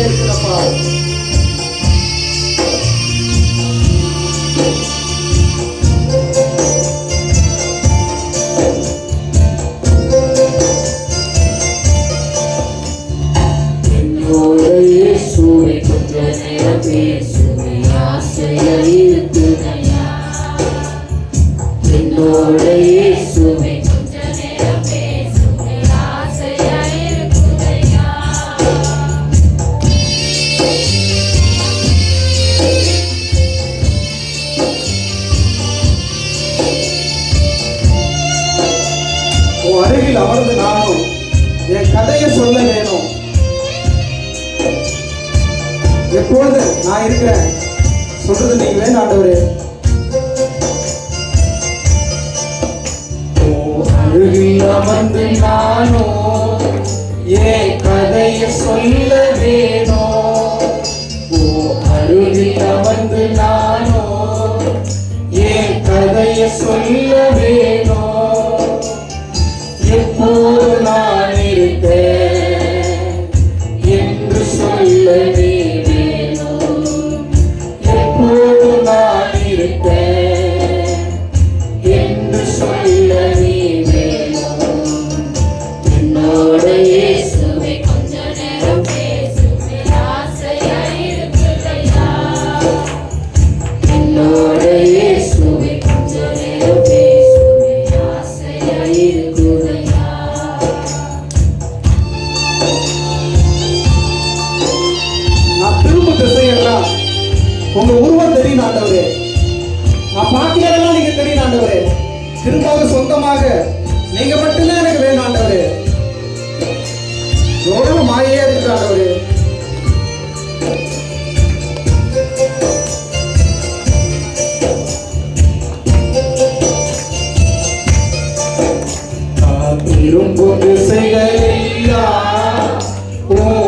ஏசப்பா என்னோட இயேசுவை கொஞ்ச நேரம் பேசுவே அருகில் அமர்ந்து நானும் என் கதையை சொல்ல வேணும் எப்பொழுது நான் இருக்கிறேன்? சொல்றது நீங்களே ஆண்டவரே. அருகில் அமர்ந்து நானும் ஏன் கதையை சொல்ல வேணும் ஓ அருகில் அமர்ந்து நானும் ஏன் கதையை சொல்ல வேணும் சொல்ல நான் பார்க்கிறதெல்லாம் நீங்க தெரியும் ஆண்டவரே. திரும்ப சொந்தமாக நீங்க மட்டும்தான் எனக்கு வேணும் ஆண்டவரே. எவ்வளவு மாயையா இருக்கு ஆண்டவரே. நான் விரும்பும் திசைகளெல்லாம் உன் உருவம்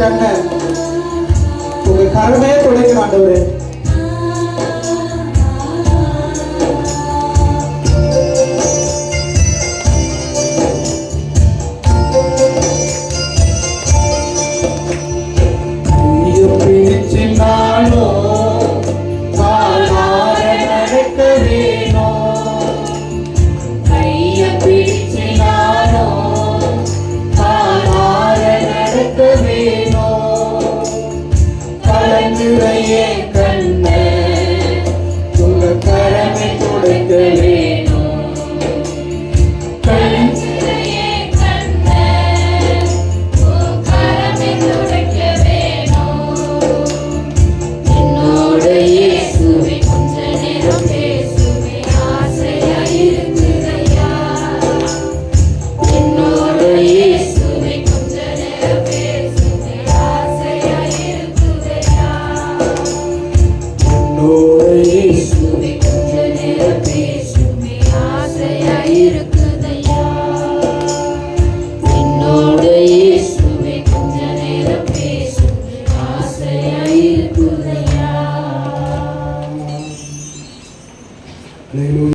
தண்ண உங்க கருமையை துடைக்க ஆண்டவரே பிடிச்சினாலும்